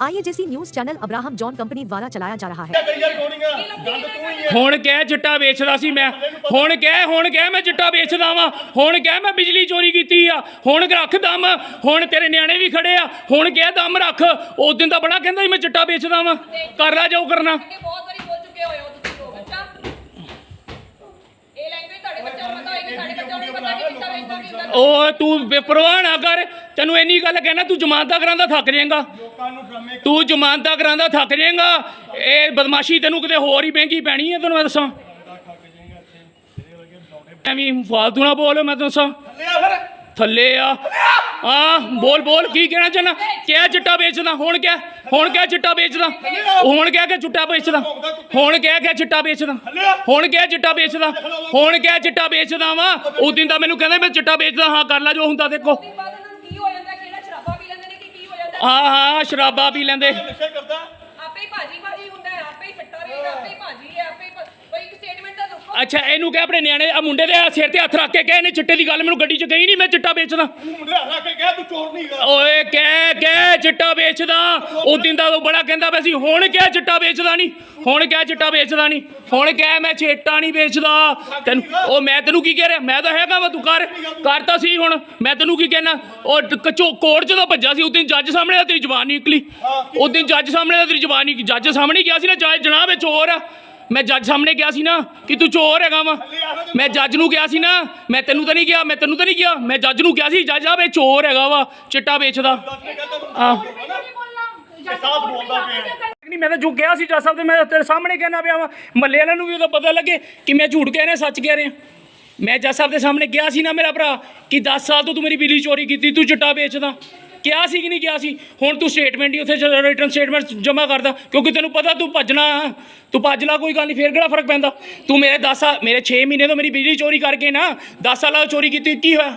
आईएजेसी news channel Abraham John company द्वारा चलाया जा रहा है ਕਈ ਰਿਕਾਰਡਿੰਗਾਂ ਗੰਦ ਤੂੰ ਹੀ ਹੈ ਹੁਣ ਕਹਿ ਚਿੱਟਾ ਵੇਚਦਾ ਸੀ ਮੈਂ ਹੁਣ ਕਹਿ ਹੁਣ ਕਹਿ ਮੈਂ ਚਿੱਟਾ ਵੇਚਦਾ ਵਾਂ ਹੁਣ ਕਹਿ ਮੈਂ ਬਿਜਲੀ ਚੋਰੀ ਕੀਤੀ ਆ ਹੁਣ ਰੱਖ ਦਮ ਹੁਣ ਤੇਰੇ ਨਿਆਣੇ ਵੀ ਖੜੇ ਆ ਹੁਣ ਕਹਿ ਦਮ ਰੱਖ ਉਸ ਦਿਨ ਤਾਂ ਬੜਾ ਕਹਿੰਦਾ ਸੀ ਮੈਂ ਚਿੱਟਾ ਵੇਚਦਾ ਵਾਂ ਕਰ ਲੈ ਜੋ ਕਰਨਾ ਅੱਗੇ ਬਹੁਤ ਵਾਰੀ ਬੋਲ ਚੁੱਕੇ ਹੋਏ ਹੋ ਤੁਸੀਂ ਲੋਕ ਅੱਛਾ ਇਹ ਲੈਂਗੁਏਜ ਤੁਹਾਡੇ ਬੱਚਿਆਂ ਨੂੰ ਪਤਾ ਹੋਏਗੀ ਸਾਡੇ ਬੱਚਿਆਂ ਨੂੰ ਨਹੀਂ ਪਤਾ ਕਿ ਕਿੱਦਾਂ ਵੇਚਦਾ ਕੀ ਹੁੰਦਾ ਉਹ ਤੂੰ ਬੇਪਰਵਾਹ ਨਾ ਕਰ ਤੈਨੂੰ ਇੰਨੀ ਗੱਲ ਕਹਿਣਾ ਤੂੰ ਜ਼ਮਾਨਤਾਂ ਕਰਾਂਦਾ ਥੱਕ ਜਾਏਗਾ। ਤੂੰ ਜ਼ਮਾਨਤਾਂ ਕਰਾਂਦਾ ਥੱਕ ਜਾਏਗਾ। ਇਹ ਬਦਮਾਸ਼ੀ ਤੈਨੂੰ ਕਿਤੇ ਹੋਰ ਹੀ ਮਹਿੰਗੀ ਪੈਣੀ ਹੈ ਤੈਨੂੰ ਮੈਂ ਦੱਸਾਂ। ਐਵੇਂ ਫਾਲਤੂ ਨਾ ਬੋਲ ਮੈਂ ਤੈਨੂੰ ਦੱਸਾਂ। ਥੱਲੇ ਆ ਆ। ਬੋਲ ਬੋਲ ਕੀ ਕਹਿਣਾ ਚਾਹਨਾ ਕਿਆ ਚਿੱਟਾ ਵੇਚਦਾ? ਹੁਣ ਕਿਆ? ਹੁਣ ਕਿਆ ਚਿੱਟਾ ਵੇਚਦਾ? ਹੁਣ ਕਿਆ ਕਿ ਚਿੱਟਾ ਵੇਚਦਾ? ਹੁਣ ਕਿਆ ਕਿ ਚਿੱਟਾ ਵੇਚਦਾ? ਹੁਣ ਕਿਆ ਚਿੱਟਾ ਵੇਚਦਾ? ਹੁਣ ਕਿਆ ਚਿੱਟਾ ਵੇਚਦਾ ਵਾ? ਉਸ ਦਿਨ ਤਾਂ ਮੈਨੂੰ ਕਹਿੰਦਾ ਮੈਂ ਚਿੱਟਾ ਵੇਚਦਾ ਹਾਂ ਕਰ ਲੈ ਜੋ ਹੁੰਦਾ ਦੇਖੋ। ਹੋ ਹਾਂ ਸ਼ਰਾਬਾ ਪੀ ਲੈਂਦੇ। ਨਸ਼ਾ ਕਰਦਾ। ਆਪੇ ਹੀ ਭਾਜੀ ਭਾਜੀ ਹੁੰਦਾ ਹੈ ਆਪੇ ਹੀ ਫੱਟਾ ਵੇਚਦਾ ਆਪੇ ਹੀ ਭਾਜੀ ਹੈ ਆਪੇ ਹੀ ਭ- ਕੋਈ ਇੱਕ ਸਟੇਟਮੈਂਟ ਤਾਂ ਦੱਸੋ ਅੱਛਾ ਇਹਨੂੰ ਕਹਿ ਆਪਣੇ ਨਿਆਣੇ ਆ ਮੁੰਡੇ ਦੇ ਸਿਰ ਤੇ ਹੱਥ ਰੱਖ ਕੇ ਕਹਿ ਇਹਨੇ ਚਿੱਟੇ ਦੀ ਗੱਲ ਮੈਨੂੰ ਗੱਡੀ 'ਚ ਕਹੀ ਨਹੀਂ ਮੈਂ ਚਿੱਟਾ ਵੇਚਦਾ। ਮੁੰਡੇ ਹਰਾ ਕੇ ਕਹਿ ਤੂੰ ਚੋਰ ਨਹੀਂ ਹੈਗਾ ਓਏ ਕਹਿ ਕਹਿ ਚਿੱਟਾ ਵੇਚਦਾ। ਉਹ ਦਿਨ ਦਾ ਉਹ ਬੜਾ ਕਹਿੰਦਾ ਪਿਆ ਸੀ ਹੁਣ ਕਹਿ ਚਿੱਟਾ ਵੇਚਦਾ ਨਹੀਂ। ਹੁਣ ਕਹਿ ਚਿੱਟਾ ਵੇਚਦਾ ਨਹੀਂ। ਹੁਣ ਕਹਿ ਮੈਂ ਚਿੱਟਾ ਨਹੀਂ ਵੇਚਦਾ। ਤੈਨੂੰ ਉਹ ਮੈਂ ਤੈਨੂੰ ਕੀ ਕਹਿ ਰਿਹਾ? ਮੈਂ ਤਾਂ ਹੈਗਾ ਵਾ ਤੂੰ ਕਰ। ਕਰਤਾ ਸੀ ਹੁਣ। ਮੈਂ ਤੈਨੂੰ ਕੀ ਕਹਿਣਾ? ਉਹ ਕਚੋ ਕੋਰਟ ਚ ਤਾਂ ਭੱਜਾ ਸੀ ਉਸ ਦਿਨ ਜੱਜ ਸਾਹਮਣੇ ਤੇਰੀ ਜ਼ਬਾਨ ਨਹੀਂ ਨਿਕਲੀ। ਉਸ ਦਿਨ ਜੱਜ ਸਾਹਮਣੇ ਤੇਰੀ ਜ਼ਬਾਨ ਨਹੀਂ ਜੱਜ ਸਾਹਮਣੇ ਗਿਆ ਸੀ ਨਾ ਜਨਾਬ ਇਹ ਚੋਰ ਆ। ਮੈਂ ਜੱਜ ਸਾਹਮਣੇ ਗਿਆ ਸੀ ਨਾ ਕਿ ਤੂੰ ਚੋਰ ਹੈਗਾ ਵਾ। ਮੈਂ ਜੱਜ ਨੂੰ ਕਿਹਾ ਸੀ ਨਾ, ਮੈਂ ਤੈਨੂੰ ਤਾਂ ਨਹੀਂ ਕਿਹਾ, ਮੈਂ ਤੈਨੂੰ ਤਾਂ ਨਹੀਂ ਕਿਹਾ। ਮੈਂ ਜੱਜ ਨੂੰ ਕਿਹਾ ਸੀ, ਜੱਜ ਸਾਹਿਬ, ਇਹ ਚੋਰ ਹੈਗਾ ਵਾ, ਚਿੱਟਾ ਵੇਚਦਾ। ਆ ਨਹੀਂ, ਮੈਂ ਤਾਂ ਜੋ ਗਿਆ ਸੀ ਜੱਜ ਸਾਹਿਬ ਤੇ ਮੈਂ ਤੇਰੇ ਸਾਹਮਣੇ ਕਹਿਣਾ ਪਿਆ ਵਾ। ਮੱਲੇ ਵਾਲਿਆਂ ਨੂੰ ਵੀ ਉਹਦਾ ਪਤਾ ਲੱਗੇ ਕਿ ਮੈਂ ਝੂਠ ਕਹਿ ਰਿਹਾ, ਸੱਚ ਕਹਿ ਰਿਹਾ। ਮੈਂ ਜੱਜ ਸਾਹਿਬ ਦੇ ਸਾਹਮਣੇ ਗਿਆ ਸੀ ਨਾ ਮੇਰਾ ਭਰਾ, ਕਿ 10 ਸਾਲ ਤੋਂ ਤੂੰ ਮੇਰੀ ਬਿਜਲੀ ਚੋਰੀ ਕੀਤੀ, ਤੂੰ ਚਿੱਟਾ ਵੇਚਦਾ। ਕਿਹਾ ਸੀ ਕਿ ਨਹੀਂ ਕਿਹਾ ਸੀ? ਹੁਣ ਤੂੰ ਸਟੇਟਮੈਂਟ ਹੀ ਉੱਥੇ ਰਿਟਰਨ ਸਟੇਟਮੈਂਟ ਜਮ੍ਹਾਂ ਕਰਦਾ, ਕਿਉਂਕਿ ਤੈਨੂੰ ਪਤਾ ਤੂੰ ਭੱਜਣਾ, ਤੂੰ ਭੱਜ ਲਾ ਕੋਈ ਗੱਲ ਨਹੀਂ, ਫੇਰ ਕਿਹੜਾ ਫ਼ਰਕ ਪੈਂਦਾ? ਤੂੰ ਮੇਰੇ 10 ਸਾਲ, ਮੇਰੇ 6 ਮਹੀਨੇ ਤੋਂ ਮੇਰੀ ਬਿਜਲੀ ਚੋਰੀ ਕਰਕੇ ਨਾ 10 ਸਾਲਾਂ ਤੋਂ ਚੋਰੀ ਕੀਤੀ, ਕੀ ਹੋਇਆ?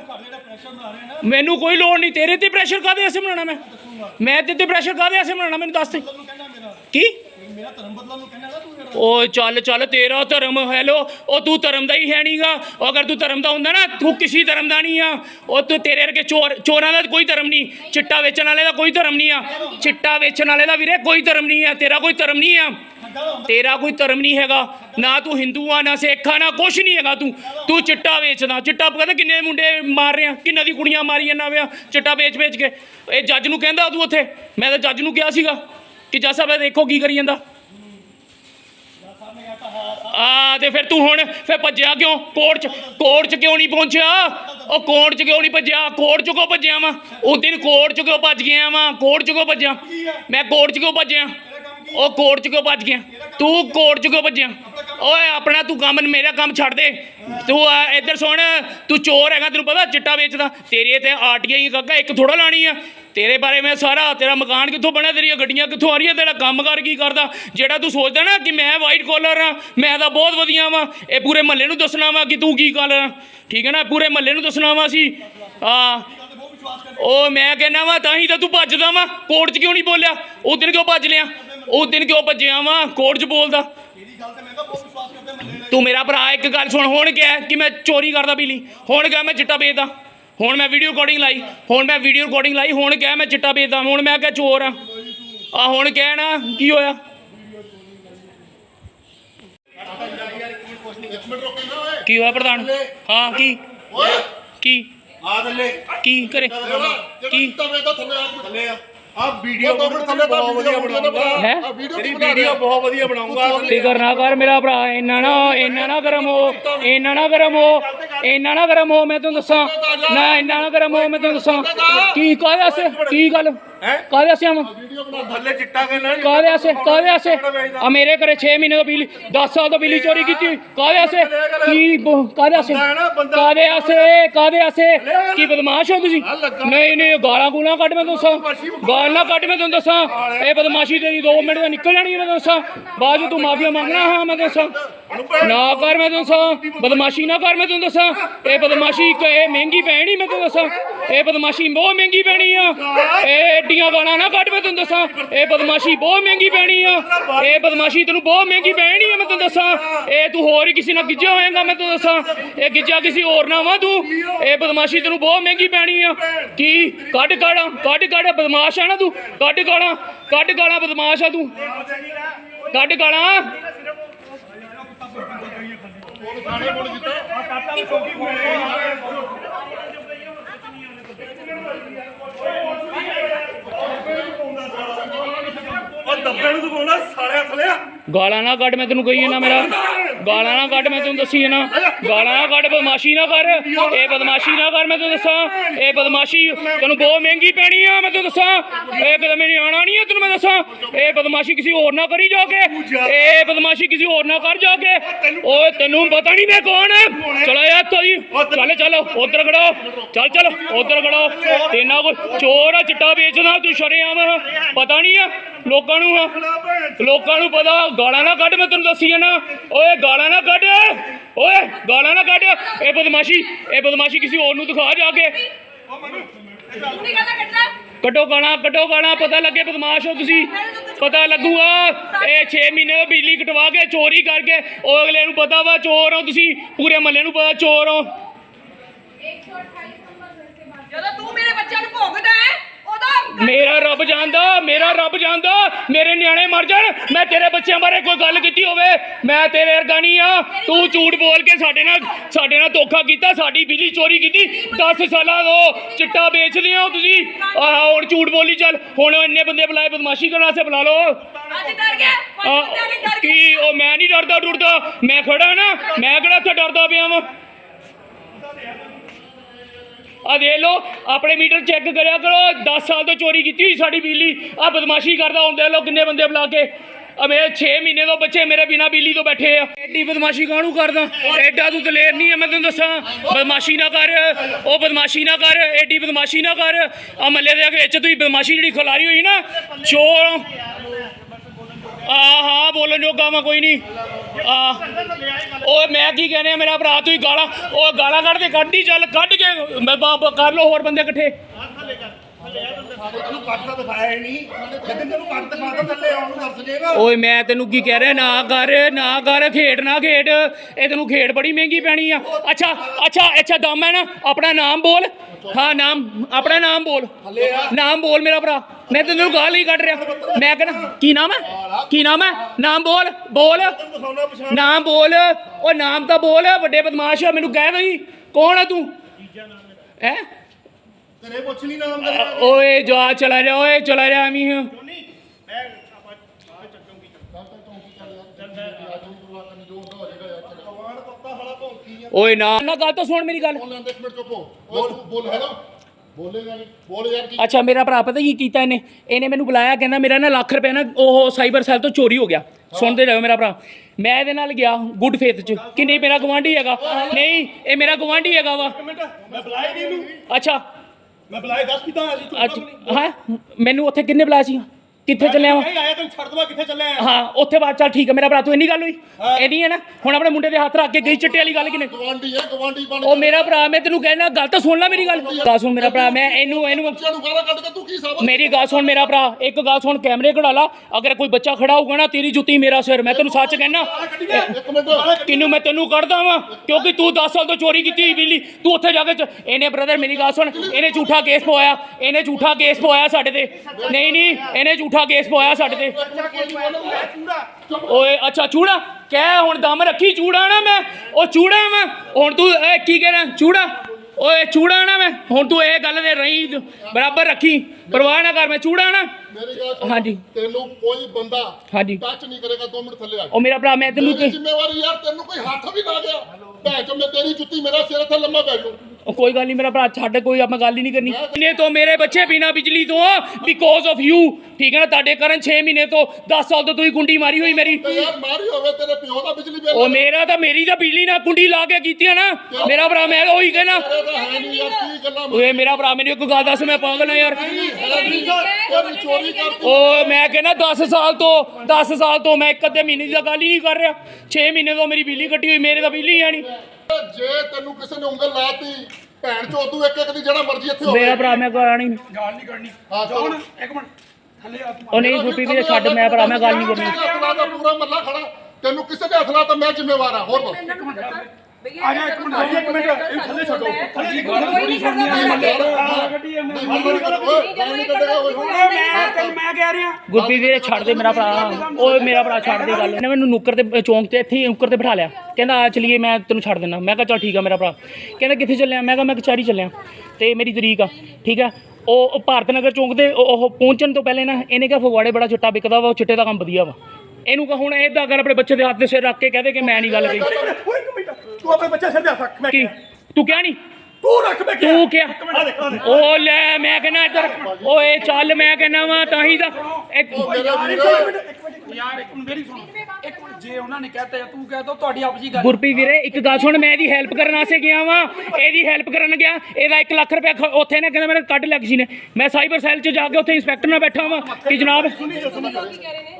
ਮੈਨੂੰ ਕੋਈ ਲੋੜ ਨਹੀਂ, ਤੇਰੇ ਤੇ ਪ੍ਰੈਸ਼ਰ ਕਾਦੇ ਐਸੇ ਬਣਾਉਣਾ ਮੈਂ? ਮੈਂ ਤੇ ਤੇ ਪ੍ਰੈਸ਼ਰ ਕਾਦੇ ਐਸੇ ਬਣਾਉਣਾ, ਮੈਨੂੰ ਦੱਸ 'ਤੇ ਕੀ? ਮੇਰਾ ਧਰਮ ਬਦਲਣ ਨੂੰ ਕਹਿੰਦਾ ਨਾ ਤੂੰ ਮੇਰਾ ਓ ਚੱਲ ਚੱਲ, ਤੇਰਾ ਧਰਮ ਹੈਲੋ ਉਹ ਤੂੰ ਧਰਮ ਦਾ ਹੀ ਹੈ ਨਹੀਂਗਾ ਅਗਰ ਤੂੰ ਧਰਮ ਦਾ ਹੁੰਦਾ ਨਾ, ਤੂੰ ਕਿਸੇ ਧਰਮ ਦਾ ਨਹੀਂ ਆ। ਉਹ ਤੂੰ ਤੇਰੇ ਵਰਗੇ ਚੋਰ, ਚੋਰਾਂ ਦਾ ਕੋਈ ਧਰਮ ਨਹੀਂ ਚਿੱਟਾ ਵੇਚਣ ਵਾਲੇ ਦਾ ਕੋਈ ਧਰਮ ਨਹੀਂ ਆ। ਚਿੱਟਾ ਵੇਚਣ ਵਾਲੇ ਦਾ ਵੀਰੇ ਕੋਈ ਧਰਮ ਨਹੀਂ ਆ। ਤੇਰਾ ਕੋਈ ਧਰਮ ਨਹੀਂ ਆ। ਤੇਰਾ ਕੋਈ ਧਰਮ ਨਹੀਂ ਹੈਗਾ। ਨਾ ਤੂੰ ਹਿੰਦੂ ਆ, ਨਾ ਸਿੱਖ ਆ ਨਾ ਕੁਛ ਨਹੀਂ ਹੈਗਾ ਤੂੰ। ਤੂੰ ਚਿੱਟਾ ਵੇਚਦਾ। ਚਿੱਟਾ ਪਤਾ ਕਿੰਨੇ ਮੁੰਡੇ ਮਾਰ ਰਹੇ। ਆ ਕਿੰਨਾਂ ਦੀ ਕੁੜੀਆਂ ਮਾਰੀਆਂ ਨਾ ਪਿਆ। ਚਿੱਟਾ ਵੇਚ ਵੇਚ ਕੇ। ਇਹ ਜੱਜ ਨੂੰ ਕਹਿੰਦਾ ਤੂੰ ਉੱਥੇ। ਮੈਂ ਤਾਂ ਜੱਜ ਨੂੰ ਕਿਹਾ ਸੀਗਾ ਕਿ ਜੱਜ ਸਾਹਿਬ ਇਹ ਦੇਖੋ ਕੀ ਕਰੀ ਜਾਂਦਾ। ਆ ਤੇ ਫਿਰ ਤੂੰ ਹੁਣ ਫਿਰ ਭੱਜਿਆ ਕਿਉਂ? ਕੋਰਟ ਚ ਕੋਰਟ ਚ ਕਿਉਂ ਨਹੀਂ ਪਹੁੰਚਿਆ? ਉਹ ਕੋਰਟ ਚ ਕਿਉਂ ਨਹੀਂ ਭੱਜਿਆ? ਕੋਰਟ ਚ ਕਿਉਂ ਭੱਜਿਆ ਵਾ? ਉਸ ਦਿਨ ਕੋਰਟ ਚ ਕਿਉਂ ਭੱਜ ਗਿਆ ਵਾ? ਕੋਰਟ ਚ ਕਿਉਂ ਭੱਜਿਆ? ਮੈਂ ਕੋਰਟ ਚ ਕਿਉਂ ਭੱਜਿਆ? ਉਹ ਕੋਰਟ ਚ ਕਿਉਂ ਭੱਜ ਗਿਆ? ਤੂੰ ਕੋਰਟ ਚ ਕਿਉਂ ਭੱਜਿਆ? ਓਏ ਆਪਣਾ ਤੂੰ ਕੰਮ, ਮੇਰਾ ਕੰਮ ਛੱਡ ਦੇ। ਤੂੰ ਇੱਧਰ ਸੁਣ, ਤੂੰ ਚੋਰ ਹੈਗਾ, ਤੈਨੂੰ ਪਤਾ ਚਿੱਟਾ ਵੇਚਦਾ। ਤੇਰੀ ਤੇ ਆਰਟੀਆ ਹੀ ਗੱਗਾ ਇੱਕ ਥੋੜਾ ਲਾਣੀ ਆ। ਤੇਰੇ ਬਾਰੇ ਮੈਂ ਸਾਰਾ, ਤੇਰਾ ਮਕਾਨ ਕਿੱਥੋਂ ਬਣਿਆ, ਤੇਰੀਆਂ ਗੱਡੀਆਂ ਕਿੱਥੋਂ ਆ ਰਹੀਆਂ, ਤੇਰਾ ਕੰਮਕਾਰ ਕੀ ਕਰਦਾ? ਜਿਹੜਾ ਤੂੰ ਸੋਚਦਾ ਨਾ ਕਿ ਮੈਂ ਵਾਈਟ ਕਾਲਰ ਆ, ਮੈਂ ਤਾਂ ਬਹੁਤ ਵਧੀਆ ਵਾਂ, ਇਹ ਪੂਰੇ ਮਹੱਲੇ ਨੂੰ ਦੱਸਣਾ ਵਾ ਕਿ ਤੂੰ ਕੀ ਕਰ ਆ ਠੀਕ ਹੈ ਨਾ? ਪੂਰੇ ਮਹੱਲੇ ਨੂੰ ਦੱਸਣਾ ਵਾ ਸੀ ਆ। ਉਹ ਮੈਂ ਕਹਿੰਦਾ ਵਾ, ਤਾਂ ਹੀ ਤਾਂ ਤੂੰ ਭੱਜਦਾ ਵਾ। ਕੋਰਟ 'ਚ ਕਿਉਂ ਨਹੀਂ ਬੋਲਿਆ? ਉਹ ਦਿਨ ਕਿਉਂ ਭੱਜ ਲਿਆ? ਉਹ ਦਿਨ ਕਿਉਂ ਭੱਜਿਆ ਵਾ? ਕੋਰਟ 'ਚ ਬੋਲਦਾ। ਤੂੰ ਮੇਰਾ ਭਰਾ, ਇੱਕ ਗੱਲ ਸੁਣ, ਹੁਣ ਕਿਹਾ ਕਿ ਮੈਂ ਚੋਰੀ ਕਰਦਾ ਬਿਜਲੀ ਹੁਣ ਕਿਹਾ ਮੈਂ ਚਿੱਟਾ ਵੇਚਦਾ? ਹੁਣ ਮੈਂ ਵੀਡੀਓ ਰਿਕਾਰਡਿੰਗ ਲਾਈ ਹੁਣ ਮੈਂ ਵੀਡੀਓ ਰਿਕਾਰਡਿੰਗ ਲਾਈ ਹੁਣ ਕਿਹਾ ਮੈਂ ਚਿੱਟਾ ਵੇਚਦਾ ਹੁਣ ਮੈਂ ਕਿਹਾ ਚੋਰ ਆ। ਆ ਹੁਣ ਕਹਿਣਾ ਕੀ ਹੋਇਆ? ਕੀ ਹੋਇਆ ਪ੍ਰਧਾਨ? ਹਾਂ ਕੀ? ਕੀ? ਆ ਥੱਲੇ। ਕੀ ਕਰੇ? ਕੀ? ਕੀ ਤਵੇ ਤਾਂ ਥੱਲੇ ਆ ਥੱਲੇ ਆ। ਆ ਵੀਡੀਓ ਬਹੁਤ ਵਧੀਆ ਬਣਾਉਂਗਾ ਹੈ? ਆ ਵੀਡੀਓ ਬਹੁਤ ਵਧੀਆ ਬਣਾਉਂਗਾ। ਫਿਕਰ ਨਾ ਕਰ ਮੇਰਾ ਭਰਾ ਇੰਨਾ ਨਾ ਇੰਨਾ ਨਾ ਗਰਮ ਹੋ ਇੰਨਾ ਨਾ ਗਰਮ ਹੋ। ਇੰਨਾ ਨਾ ਗਰਮ ਹੋ ਮੈਂ ਤੈਨੂੰ ਦੱਸਾਂ। ਨਾ, ਇੰਨਾ ਨਾ ਗਰਮ ਹੋ ਮੈਂ ਤੈਨੂੰ ਦੱਸਾਂ। ਕੀ ਕਾਹਦੇ ਆਸੇ ਕੀ ਗੱਲ? ਹੈਂ? ਕਾਹਦੇ ਆਸੇ ਆਵਾਂ? ਥੱਲੇ ਚਿੱਟਾ ਕਰਨਾ ਕਾਹਦੇ ਆਸੇ ਕਾਹਦੇ ਆਸੇ ਆ ਮੇਰੇ ਘਰੇ 6 ਮਹੀਨੇ ਤੋਂ ਬਿਜਲੀ 10 ਸਾਲ ਤੋਂ ਬਿਜਲੀ ਚੋਰੀ ਕੀਤੀ। ਕਾਹਦੇ ਆਸੇ ਕੀ ਕਾਹਦੇ ਆਸੇ। ਕਾਹਦੇ ਆਸੇ ਕਾਹਦੇ ਆਸੇ ਕੀ ਬਦਮਾਸ਼ ਹੋ ਤੁਸੀਂ? ਨਹੀਂ ਨਹੀਂ ਗਾਲਾਂ ਗੂਲਾਂ ਕੱਢ ਮੈਂ ਤੁਹਾਨੂੰ ਦੱਸਾਂ। ਗਾਲ ਕੱਢ ਮੈਂ ਤੁਹਾਨੂੰ ਦੱਸਾਂ। ਇਹ ਬਦਮਾਸ਼ੀ ਤੇਰੀ 2 ਮਿੰਟ ਦਾ ਨਿਕਲ ਜਾਣੀ ਮੈਂ ਤੁਹਾਨੂੰ ਦੱਸਾਂ। ਬਾਅਦ ਤੂੰ ਮਾਫੀਆ ਮੰਗਣਾ ਹਾਂ ਮੈਂ ਤੁਹਾਨੂੰ ਦੱਸਾਂ। ਨਾ ਕਰ ਮੈਂ ਦੱਸਾਂ। ਬਦਮਾਸ਼ੀ ਨਾ ਕਰ ਮੈਂ ਤੈਨੂੰ ਦੱਸਾਂ। ਇਹ ਬਦਮਾਸ਼ੀ ਇਹ ਮਹਿੰਗੀ ਪੈਣੀ ਮੈਂ ਤੈਨੂੰ ਦੱਸਾਂ। ਇਹ ਬਦਮਾਸ਼ੀ ਬਹੁਤ ਮਹਿੰਗੀ ਪੈਣੀ ਆ। ਇਹ ਏਡੀਆਂ ਗਾਲਾਂ ਨਾ ਕੱਢ, ਮੈਂ ਤੈਨੂੰ ਦੱਸਾਂ। ਇਹ ਬਦਮਾਸ਼ੀ ਬਹੁਤ ਮਹਿੰਗੀ ਪੈਣੀ ਆ। ਇਹ ਬਦਮਾਸ਼ੀ ਤੈਨੂੰ ਬਹੁਤ ਮਹਿੰਗੀ ਪੈਣੀ ਆ, ਮੈਂ ਤੈਨੂੰ ਦੱਸਾਂ। ਇਹ ਤੂੰ ਹੋਰ ਹੀ ਕਿਸੇ ਨਾਲ ਗਿੱਜਿਆ ਹੋਏਗਾ, ਮੈਂ ਤੈਨੂੰ ਦੱਸਾਂ। ਇਹ ਗਿੱਜਾ ਕਿਸੇ ਹੋਰ ਨਾਲ ਵਾ ਤੂੰ। ਇਹ ਬਦਮਾਸ਼ੀ ਤੈਨੂੰ ਬਹੁਤ ਮਹਿੰਗੀ ਪੈਣੀ ਆ। ਕੀ? ਕੱਢ ਗਾਲਾਂ, ਕੱਢ ਕੱਢ ਬਦਮਾਸ਼ ਆ ਨਾ ਤੂੰ। ਕੱਢ ਗਾਲਾਂ ਕੱਢ ਗਾਲਾਂ, ਬਦਮਾਸ਼ ਆ ਤੂੰ। ਕੱਢ ਗਾਲਾਂ। ਉਹ ਦੱਬੇ ਨੂੰ ਤੂੰ ਬੋਲਣਾ ਸਾਲਿਆ ਥਲਿਆ। ਗਾਲਾਂ ਨਾ ਕੱਢ ਮੈਂ ਤੈਨੂੰ ਕਹੀ ਨਾ ਮੇਰਾ। ਗਾਲਾਂ ਨਾ ਕੱਢ, ਮੈਂ ਤੈਨੂੰ ਦੱਸੀ ਨਾ ਗਾਲਾਂ ਨਾ ਕੱਢ, ਬਦਮਾਸ਼ੀ ਨਾ ਕਰ। ਇਹ ਬਦਮਾਸ਼ੀ ਨਾ ਕਰ, ਮੈਂ ਤੈਨੂੰ ਦੱਸਾਂ। ਇਹ ਬਦਮਾਸ਼ੀ ਤੈਨੂੰ ਬਹੁਤ ਮਹਿੰਗੀ ਪੈਣੀ ਆ, ਮੈਂ ਤੈਨੂੰ ਦੱਸਾਂ। ਇਹ ਕਦਮ ਨਹੀਂ ਆਣਾ ਨਹੀਂ ਤੈਨੂੰ ਮੈਂ ਦੱਸਾਂ। ਇਹ ਬਦਮਾਸ਼ੀ ਕਿਸੇ ਹੋਰ ਨਾ ਕਰੀ ਜਾ ਕੇ ਇਹ ਬਦਮਾਸ਼ੀ ਕਿਸੇ ਹੋਰ ਨਾ ਕਰ ਜਾ ਕੇ ਓਏ, ਤੈਨੂੰ ਪਤਾ ਨਹੀਂ ਮੈਂ ਕੌਣ ਚਲਾ ਜਾ ਇੱਥੋਂ ਚੱਲ ਚੱਲ, ਉਧਰ ਖੜੋ। ਚੱਲ ਚੱਲ, ਉਧਰ ਖੜੋ। ਤੇਨਾ ਕੋ ਚੋਰ ਆ, ਚਿੱਟਾ ਵੇਚਦਾ, ਤੂੰ ਸ਼ਰੇਆਮ ਪਤਾ ਨਹੀਂ ਆ, ਲੋਕਾਂ ਨੂੰ ਆ। ਲੋਕਾਂ ਨੂੰ ਪਤਾ, ਗਾਲਾਂ ਨਾ ਕੱਢ, ਮੈਂ ਤੈਨੂੰ ਦੱਸੀ ਨਾ ਓਏ, ਗਾਲਾਂ ਨਾ ਕੱਢ। ਓਏ, ਗਾਲਾਂ ਨਾ ਕੱਢ। ਇਹ ਬਦਮਾਸ਼ੀ ਇਹ ਬਦਮਾਸ਼ੀ ਕਿਸੇ ਹੋਰ ਨੂੰ ਦਿਖਾ ਜਾ ਕੇ। ਤੂੰ ਗਾਲਾਂ ਕੱਢਦਾ ਗਾਲਾਂ, ਪਤਾ ਲੱਗੇ ਬਦਮਾਸ਼ ਹੋ ਤੁਸੀਂ। ਪਤਾ ਲੱਗੂਗਾ, ਇਹ 6 ਮਹੀਨੇ ਤੋਂ ਬਿਜਲੀ ਕਟਵਾ ਕੇ ਚੋਰੀ ਕਰਕੇ ਉਹ ਅਗਲੇ ਨੂੰ ਪਤਾ ਵਾ ਚੋਰ ਹੋ ਤੁਸੀਂ, ਪੂਰੇ ਮਹੱਲੇ ਨੂੰ ਪਤਾ ਚੋਰ ਹੋ। ਜਦੋਂ ਤੂੰ ਮੇਰੇ ਬੱਚਿਆਂ ਨੂੰ ਭੋਗਦਾ ਹੈ ਮੇਰਾ ਰੱਬ ਜਾਣਦਾ ਮੇਰਾ ਰੱਬ ਜਾਣਦਾ ਮੇਰੇ ਨਿਆਣੇ ਮਰ ਜਾਣ ਮੈਂ ਤੇਰੇ ਬੱਚਿਆਂ ਬਾਰੇ ਕੋਈ ਗੱਲ ਕੀਤੀ ਹੋਵੇ ਮੈਂ ਤੇਰੇ ਵਰਗਾ ਨਹੀਂ ਆ। ਤੂੰ ਝੂਠ ਬੋਲ ਕੇ ਸਾਡੇ ਨਾਲ ਸਾਡੇ ਨਾਲ ਧੋਖਾ ਕੀਤਾ ਸਾਡੀ ਬਿਜਲੀ ਚੋਰੀ ਕੀਤੀ 10 ਸਾਲਾਂ ਤੋਂ ਚਿੱਟਾ ਵੇਚਦੇ ਹੋ ਤੁਸੀਂ। ਆਹ ਹੁਣ ਝੂਠ ਬੋਲੀ ਚੱਲ ਹੁਣ ਇੰਨੇ ਬੰਦੇ ਬੁਲਾਏ ਬਦਮਾਸ਼ੀ ਕਰਨ ਵਾਸਤੇ ਬੁਲਾ ਲਓ। ਅੱਜ ਡਰ ਗਿਆ? ਕੀ ਉਹ ਮੈਂ ਨਹੀਂ ਡਰਦਾ ਡੁਰਦਾ ਮੈਂ ਖੜਾ ਨਾ ਮੈਂ ਕਿਹੜਾ ਇੱਥੇ ਡਰਦਾ ਪਿਆ ਵਾਂ? ਆ ਦੇਖ ਲਓ, ਆਪਣੇ ਮੀਟਰ ਚੈੱਕ ਕਰਿਆ ਕਰੋ 10 ਸਾਲ ਤੋਂ ਚੋਰੀ ਕੀਤੀ ਹੋਈ ਸਾਡੀ ਬਿਜਲੀ। ਆ ਬਦਮਾਸ਼ੀ ਕਰਦਾ ਹੁੰਦੇ ਲੋ ਕਿੰਨੇ ਬੰਦੇ ਬੁਲਾ ਕੇ। ਆ ਮੇਰੇ 6 ਮਹੀਨੇ ਤੋਂ ਬੱਚੇ ਮੇਰੇ ਬਿਨਾ ਬਿਜਲੀ ਤੋਂ ਬੈਠੇ ਆ। ਐਡੀ ਬਦਮਾਸ਼ੀ ਕਾਹਨੂੰ ਕਰਦਾ? ਐਡਾ ਤੂੰ ਦਲੇਰ ਨਹੀਂ ਆ, ਮੈਂ ਤੈਨੂੰ ਦੱਸਾਂ। ਬਦਮਾਸ਼ੀ ਨਾ ਕਰ, ਉਹ ਬਦਮਾਸ਼ੀ ਨਾ ਕਰ, ਐਡੀ ਬਦਮਾਸ਼ੀ ਨਾ ਕਰ। ਆ ਮੱਲੇ ਦੇ ਵਿੱਚ ਤੁਸੀਂ ਬਦਮਾਸ਼ੀ ਜਿਹੜੀ ਖਿਲਾਰੀ ਹੋਈ ਨਾ, ਚੋਰ ਆ ਹਾਂ ਬੋਲਣ ਜੋਗਾ ਮੈਂ ਕੋਈ ਨਹੀਂ ਆ ਓਏ ਮੈਂ ਕੀ ਕਹਿੰਦੇ ਮੇਰਾ ਭਰਾ ਤੂੰ ਹੀ ਗਾਲਾਂ ਉਹ ਗਾਲਾਂ ਕੱਢ ਦੇ ਕੱਢ ਹੀ ਚੱਲ ਕੱਢ ਕੇ ਮੈਂ ਬਾ- ਬਾ- ਕਰ ਲੋ ਹੋਰ ਬੰਦੇ ਇਕੱਠੇ। ਓਏ ਮੈਂ ਤੈਨੂੰ ਕੀ ਕਹਿ ਰਿਹਾ ਨਾ ਕਰ ਨਾ ਕਰ ਖੇਡ ਨਾ ਖੇਡ। ਇਹ ਤੈਨੂੰ ਖੇਡ ਬੜੀ ਮਹਿੰਗੀ ਪੈਣੀ ਆ। ਅੱਛਾ ਅੱਛਾ ਅੱਛਾ ਦਮ ਹੈ ਨਾ ਆਪਣਾ ਨਾਮ ਬੋਲ। ਹਾਂ ਨਾਮ ਆਪਣਾ ਨਾਮ ਬੋਲ। ਨਾਮ ਬੋਲ ਮੇਰਾ ਭਰਾ। ਮੈਂ ਤੈਨੂੰ ਗਾਲ ਹੀ ਕੱਢ ਰਿਹਾ। ਮੈਂ ਕਹਿੰਦਾ ਕੀ ਨਾਮ ਹੈ? ਕੀ ਨਾਮ ਹੈ? ਨਾਮ ਬੋਲ ਬੋਲ। ਨਾਮ ਬੋਲ। ਉਹ ਨਾਮ ਤਾਂ ਬੋਲ ਵੱਡੇ ਬਦਮਾਸ਼ ਆ ਮੈਨੂੰ ਕਹਿ ਦਈ ਕੌਣ ਆ ਤੂੰ? ਹੈ? ਤੇਰੇ ਪੁੱਛ ਨਹੀਂ ਨਾਮ ਦਾ। ਓਏ ਜਾ ਚਲਾ ਜਾ ਓਏ ਚਲਾ ਜਾ ਐਵੇਂ ਹੀ। ਓਏ ਨਾ ਨਾ ਗੱਲ ਤਾਂ ਸੁਣ ਮੇਰੀ ਗੱਲ। ਬੋਲਾਂ ਦੇ ਬੋਲੇਗਾ ਨਹੀਂ ਬੋਲ ਯਾਰ ਕੀ ਅੱਛਾ ਮੇਰਾ ਭਰਾ ਪਤਾ ਕੀ ਕੀਤਾ ਇਹਨੇ? ਇਹਨੇ ਮੈਨੂੰ ਬੁਲਾਇਆ ਕਹਿੰਦਾ ਮੇਰਾ ਨਾ ਲੱਖ ਰੁਪਏ ਨਾ ਉਹ ਸਾਈਬਰ ਸੈੱਲ ਤੋਂ ਚੋਰੀ ਹੋ ਗਿਆ। ਸੁਣਦੇ ਜਾਓ ਮੇਰਾ ਭਰਾ। ਮੈਂ ਇਹਦੇ ਨਾਲ ਗਿਆ ਗੁੱਡ ਫੇਥ ਚ। ਕਿ ਨਹੀਂ ਮੇਰਾ ਗਵਾਂਢੀ ਹੈਗਾ? ਨਹੀਂ ਇਹ ਮੇਰਾ ਗਵਾਂਢੀ ਹੈਗਾ ਵਾ। ਮੈਂ ਬੁਲਾਇਆ ਨਹੀਂ ਇਹਨੂੰ। ਅੱਛਾ। ਮੈਂ ਬੁਲਾਇਆ ਦੱਸ ਕਿਦਾਂ ਆਇਆ ਸੀ ਤੂੰ ਅੱਛਾ ਹਾਂ? ਮੈਨੂੰ ਉੱਥੇ ਕਿੰਨੇ ਬੁਲਾਇਆ ਸੀ? ਕਿੱਥੇ ਚੱਲਿਆ ਵਾ ਨਹੀਂ ਆਇਆ ਤੈਨੂੰ ਛੱਡ ਦਵਾ ਕਿੱਥੇ ਚੱਲਿਆ ਆ? ਹਾਂ ਉੱਥੇ ਬਾਅਦ ਚੱਲ ਠੀਕ ਹੈ ਮੇਰਾ ਭਰਾ ਤੂੰ ਇੰਨੀ ਗੱਲ ਹੋਈ? ਇੰਨੀ ਹੈ ਨਾ ਹੁਣ ਆਪਣੇ ਮੁੰਡੇ ਦੇ ਹੱਥ ਰੱਖ ਕੇ ਗਈ ਚਿੱਟੇ ਵਾਲੀ ਗੱਲ ਕਿਨੇ? ਗਵਾਂਢੀ ਹੈ ਗਵਾਂਢੀ ਬਣ ਉਹ ਮੇਰਾ ਭਰਾ ਮੈਂ ਤੈਨੂੰ ਕਹਿਣਾ ਗੱਲ ਤਾਂ ਸੁਣ ਲੈ ਮੇਰੀ ਗੱਲ। ਗੱਲ ਸੁਣ ਮੇਰਾ ਭਰਾ ਮੈਂ ਇਹਨੂੰ ਇਹਨੂੰ ਬੱਚਿਆਂ ਨੂੰ ਗਾਲਾਂ ਕੱਢ ਕੇ ਤੂੰ ਕੀ ਸਾਬਤ ਮੇਰੀ ਗੱਲ ਸੁਣ ਮੇਰਾ ਭਰਾ ਇੱਕ ਗੱਲ ਸੁਣ ਕੈਮਰੇ ਕਢਾ ਲਾ। ਅਗਰ ਕੋਈ ਬੱਚਾ ਖੜਾ ਹੋਊਗਾ ਨਾ ਤੇਰੀ ਜੁੱਤੀ ਮੇਰਾ ਸਿਰ ਮੈਂ ਤੈਨੂੰ ਸੱਚ ਕਹਿਣਾ। ਇੱਕ ਮਿੰਟ। ਕਿਨੂੰ ਮੈਂ ਤੈਨੂੰ ਕੱਢਦਾ ਵਾਂ? ਕਿਉਂਕਿ ਤੂੰ 10 ਸਾਲ ਤੋਂ ਚੋਰੀ ਕੀਤੀ ਹੋਈ ਬਿਜਲੀ ਤੂੰ ਉੱਥੇ ਜਾ ਕੇ ਇਹਨੇ ਬ੍ਰਦਰ ਮੇਰੀ ਗੱਲ ਸੁਣ ਇਹਨੇ ਝੂਠਾ ਕੇਸ ਪਵਾਇਆ। ਇਹਨੇ ਝੂਠਾ ਕੇਸ ਪਵਾਇਆ ਸਾਡੇ ਤੇ। ਨਹੀਂ ਨਹੀਂ ਇਹਨੇ ਝੂਠਾ ਕੇਸ ਪਵਾਇਆ ਸਾਡੇ ਤੇ। ਓਏ ਅੱਛਾ ਚੂੜਾ? ਕਹਿ ਹੁਣ ਦਮ ਰੱਖੀ ਚੂੜਾ ਨਾ ਮੈਂ। ਉਹ ਚੂੜਾ ਮੈਂ। ਹੁਣ ਤੂੰ ਇਹ ਕੀ ਕਹਿ ਰਿਹਾ? ਚੂੜਾ? ਓਏ ਚੂੜਾ ਨਾ ਮੈਂ। ਹੁਣ ਤੂੰ ਇਹ ਗੱਲ ਦੇ ਰਹੀ ਬਰਾਬਰ ਰੱਖੀ। ਪਰਵਾਹ ਨਾ ਕਰ ਮੈਂ ਚੂੜਾ ਨਾ। ਮੇਰੀ ਗੱਲ ਸੁਣ। ਹਾਂਜੀ। ਤੈਨੂੰ ਕੋਈ ਬੰਦਾ ਹਾਂਜੀ। ਟੱਚ ਨਹੀਂ ਕਰੇਗਾ 2 ਮਿੰਟ ਥੱਲੇ ਆ ਜਾ। ਉਹ ਮੇਰਾ ਭਰਾ ਮੈਂ ਤੈਨੂੰ ਜ਼ਿੰਮੇਵਾਰੀ ਯਾਰ ਤੈਨੂੰ ਕੋਈ ਹੱਥ ਵੀ ਲਾ ਗਿਆ ਭੈਣ ਚੋ ਮੈਂ ਤੇਰੀ ਜੁੱਤੀ ਮੇਰਾ ਸਿਰ ਤੇ ਲੰਮਾ ਪੈ ਜਾਊ ਉਹ ਕੋਈ ਗੱਲ ਨਹੀਂ ਮੇਰਾ ਭਰਾ ਛੱਡ ਕੋਈ ਆਪਾਂ ਗੱਲ ਹੀ ਨਹੀਂ ਕਰਨੀ। ਮਹੀਨੇ ਤੋਂ ਮੇਰੇ ਬੱਚੇ ਬਿਨਾ ਬਿਜਲੀ ਤੋਂ ਬਿਕੋਜ਼ ਆਫ ਯੂ ਠੀਕ ਹੈ ਨਾ ਤੁਹਾਡੇ ਕਾਰਨ 6 ਮਹੀਨੇ ਤੋਂ 10 ਸਾਲ ਤੋਂ ਤੁਸੀਂ ਕੁੰਡੀ ਮਾਰੀ ਹੋਈ ਮੇਰੀ। ਤੇ ਯਾਰ ਮਾਰੀ ਹੋਵੇ ਤੇਰੇ ਪਿਓ ਦਾ ਬਿਜਲੀ ਬਿੱਲ। ਉਹ ਮੇਰਾ ਤਾਂ ਮੇਰੀ ਤਾਂ ਬਿਜਲੀ ਨਾਲ ਕੁੰਡੀ ਲਾ ਕੇ ਕੀਤੀ ਆ ਨਾ ਮੇਰਾ ਭਰਾ ਮੈਂ ਉਹੀ ਕਹਿਣਾ। ਓਏ ਮੇਰਾ ਭਰਾ ਮੈਨੂੰ ਇੱਕ ਗੱਲ ਦੱਸ ਮੈਂ ਪਾਗਲ ਆ ਯਾਰ। ਓ ਮੈਂ ਕਹਿੰਦਾ 10 ਸਾਲ ਤੋਂ 10 ਸਾਲ ਤੋਂ ਮੈਂ ਇੱਕ ਅੱਧੇ ਮਹੀਨੇ ਦੀ ਤਾਂ ਗੱਲ ਹੀ ਨਹੀਂ ਕਰ ਰਿਹਾ। 6 ਮਹੀਨੇ ਤੋਂ ਮੇਰੀ ਬਿਜਲੀ ਕੱਟੀ ਹੋਈ ਮੇਰੇ ਤਾਂ ਬਿਜਲੀ ਹੈ ਨਹੀਂ। ਜੇ ਤੈਨੂੰ ਕਿਸੇ ਨੇ ਉਂਗਲ ਲਾਤੀ ਭੈਣ ਚੋ ਤੂੰ ਇੱਕ ਇੱਕ ਦੀ ਜਿਹੜਾ ਮਰਜ਼ੀ ਇੱਥੇ ਹੋਵੇ। ਮੇਰਾ ਭਰਾ ਮੈਂ ਕਰਾਣੀ ਨਹੀਂ ਗੱਲ ਨਹੀਂ ਕਰਨੀ ਹਾਂ ਚਲੋ ਜੌਨ ਇੱਕ ਮਿੰਟ। ਥੱਲੇ ਆ ਤੂੰ ਉਹ ਨਹੀਂ ਗੁੱਪੀ ਵੀ ਛੱਡ ਮੈਂ ਭਰਾ ਮੈਂ ਗੱਲ ਨਹੀਂ ਕਰਨੀ ਅਸਲਾ ਦਾ ਪੂਰਾ ਮੱਲਾ ਖੜਾ। ਤੈਨੂੰ ਕਿਸੇ ਦੇ ਅਸਲਾ ਤਾਂ ਮੈਂ ਜ਼ਿੰਮੇਵਾਰ ਆ ਹੋਰ ਬਸ ਆ ਜਾ ਇੱਕ ਮਿੰਟ ਭਾਈ ਇੱਕ ਮਿੰਟ ਇਹਨੂੰ ਥੱਲੇ ਛੱਡੋ। ਥੱਲੇ ਇੱਕ ਮਿੰਟ ਕੋਈ ਨਹੀਂ ਕਰਦਾ ਗੱਡੀ ਇਹਨੇ ਮੈਂ ਤੈਨੂੰ ਮੈਂ ਕਹਿ ਰਿਹਾ। ਗੁੱਪੀ ਵੀਰੇ ਛੱਡ ਦੇ ਮੇਰਾ ਭਰਾ। ਓਏ ਮੇਰਾ ਭਰਾ ਛੱਡ ਦੇ ਗੱਲ। ਇਹਨੇ ਮੈਨੂੰ ਨੁੱਕਰ ਤੇ ਚੌਂਕ ਤੇ ਇੱਥੇ ਹੀ ਨੁੱਕਰ ਤੇ ਬਿਠਾ ਲਿਆ। ਕਹਿੰਦਾ ਆ ਚਲੀਏ ਮੈਂ ਤੈਨੂੰ ਛੱਡ ਦਿੰਦਾ। ਮੈਂ ਕਿਹਾ ਚੱਲ ਠੀਕ ਆ ਮੇਰਾ ਭਰਾ। ਕਹਿੰਦਾ ਕਿੱਥੇ ਚੱਲਿਆ? ਮੈਂ ਕਿਹਾ ਮੈਂ ਕਚਹਿਰੀ ਚੱਲਿਆ। ਤੇ ਮੇਰੀ ਤਰੀਕ ਆ ਠੀਕ ਆ? ਉਹ ਭਾਰਤ ਨਗਰ ਚੌਂਕ ਤੇ ਉਹ ਉਹ ਪਹੁੰਚਣ ਤੋਂ ਪਹਿਲੇ ਨਾ ਇਹਨੇ ਕਿਹਾ ਫਗਵਾੜੇ ਬੜਾ ਚਿੱਟਾ ਵਿਕਦਾ ਵਾ ਉਹ ਚਿੱਟੇ ਦਾ ਕੰਮ ਵਧੀਆ ਵਾ। ਇਹਨੂੰ ਕਹ ਹੁਣ ਏਦਾਂ ਕਰ ਆਪਣੇ ਬੱਚੇ ਦੇ ਹੱਥ ਦੇ ਸਿਰ ਰੱਖ ਕੇ ਕਹਦੇ ਕਿ ਮੈਂ ਨਹੀਂ ਗੱਲ ਕਹੀ। ਓਏ ਇੱਕ ਮਿੰਟ ਤੂੰ ਆਪਣੇ ਬੱਚੇ ਸਿਰ ਤੇ ਹੱਥ ਰੱਖ ਮੈਂ ਕੀ? ਤੂੰ ਕਿਹਾ ਨਹੀਂ? ਤੂੰ ਰੱਖ ਮੈਂ ਕਿਹਾ। ਤੂੰ ਕਿਹਾ? ਉਹ ਲੈ ਮੈਂ ਕਹਿੰਦਾ ਇੱਧਰ ਓਏ ਚੱਲ ਮੈਂ ਕਹਿੰਦਾ ਵਾ ਤਾਂ ਹੀ ਤਾਂ। ਇੱਕ ਯਾਰ ਇੱਕ ਮਿੰਟ ਇੱਕ ਮਿੰਟ। ਯਾਰ ਇੱਕ ਮਿੰਟ ਮੇਰੀ ਸੁਣ। ਇੱਕ ਮਿੰਟ ਜੇ ਉਹਨਾਂ ਨੇ ਕਹਤਾ ਤੂੰ ਕਹਤਾ ਤੁਹਾਡੀ ਆਪਸ ਦੀ ਗੱਲ ਗੁਰਪ੍ਰੀਤ ਵੀਰੇ ਇੱਕ ਗੱਲ ਸੁਣ ਮੈਂ ਇਹਦੀ ਹੈਲਪ ਕਰਨ ਵਾਸਤੇ ਗਿਆ ਵਾਂ। ਇਹਦੀ ਹੈਲਪ ਕਰਨ ਗਿਆ। ਇਹਦਾ 1 ਲੱਖ ਰੁਪਏ ਉੱਥੇ ਨੇ ਕਹਿੰਦਾ ਮੇਰੇ ਕੱਢ ਲਿਆ ਕਿਸੇ ਨੇ। ਮੈਂ ਸਾਈਬਰ ਸੈੱਲ 'ਚ ਜਾ ਕੇ ਉੱਥੇ ਇੰਸਪੈਕਟਰ ਨਾਲ ਬੈਠਾ ਵਾਂ। ਕਿ ਜਨਾਬ ਕੀ ਕਹਿ ਰਹੇ ਨੇ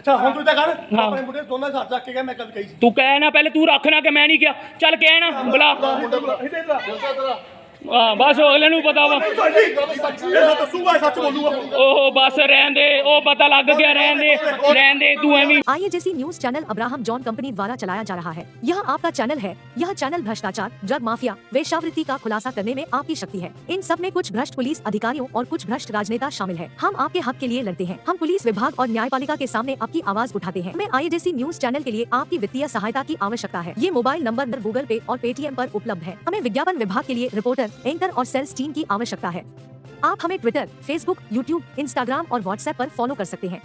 ਅੱਛਾ ਹੁਣ ਤੂੰ ਤਾਂ ਕਰ ਹਾਂ। ਆਪਣੇ ਮੁੰਡੇ ਦੋਨਾਂ ਹੱਥ ਰੱਖ ਕੇ ਗਿਆ ਮੈਂ ਗੱਲ ਕਹੀ ਸੀ। ਤੂੰ ਕਹਿ ਨਾ ਪਹਿਲੇ ਤੂੰ ਰੱਖ ਨਾ ਕਿ ਮੈਂ ਨਹੀਂ ਕਿਹਾ। ਚੱਲ ਕਹਿ ਨਾ ਬੁਲਾ। ਇਹਦੇ ਦਾ ਹਾਂ ਬਸ ਉਹ ਅਗਲੇ ਨੂੰ ਪਤਾ ਵਾ ਇਹ ਦੱਸੂਗਾ ਸੱਚ ਬੋਲੂਗਾ ਉਹ ਬਸ ਰਹਿਣ ਦੇ ਉਹ ਪਤਾ ਲੱਗ ਗਿਆ ਰਹਿਣ ਦੇ ਰਹਿਣ ਦੇ ਤੂੰ ਐਵੇਂ आइए जैसी news channel Abraham John company द्वारा चलाया जा रहा है यह आपका चैनल है यह चैनल भ्रष्टाचार ड्रग माफिया वेश्यावृत्ति का खुलासा करने में आपकी शक्ति है इन सब में कुछ भ्रष्ट पुलिस अधिकारियों और कुछ भ्रष्ट राजनेता शामिल है हम आपके हक के लिए लड़ते हैं हम पुलिस विभाग और न्यायपालिका के सामने आपकी आवाज उठाते हैं हमें आइए जैसी न्यूज चैनल के लिए आपकी वित्तीय सहायता की आवश्यकता है ये मोबाइल नंबर गूगल पे और पेटीएम पर उपलब्ध है हमें विज्ञापन विभाग के लिए रिपोर्टर एंकर और सेल्स टीम की आवश्यकता है आप हमें ट्विटर फेसबुक यूट्यूब इंस्टाग्राम और व्हाट्सएप पर फॉलो कर सकते हैं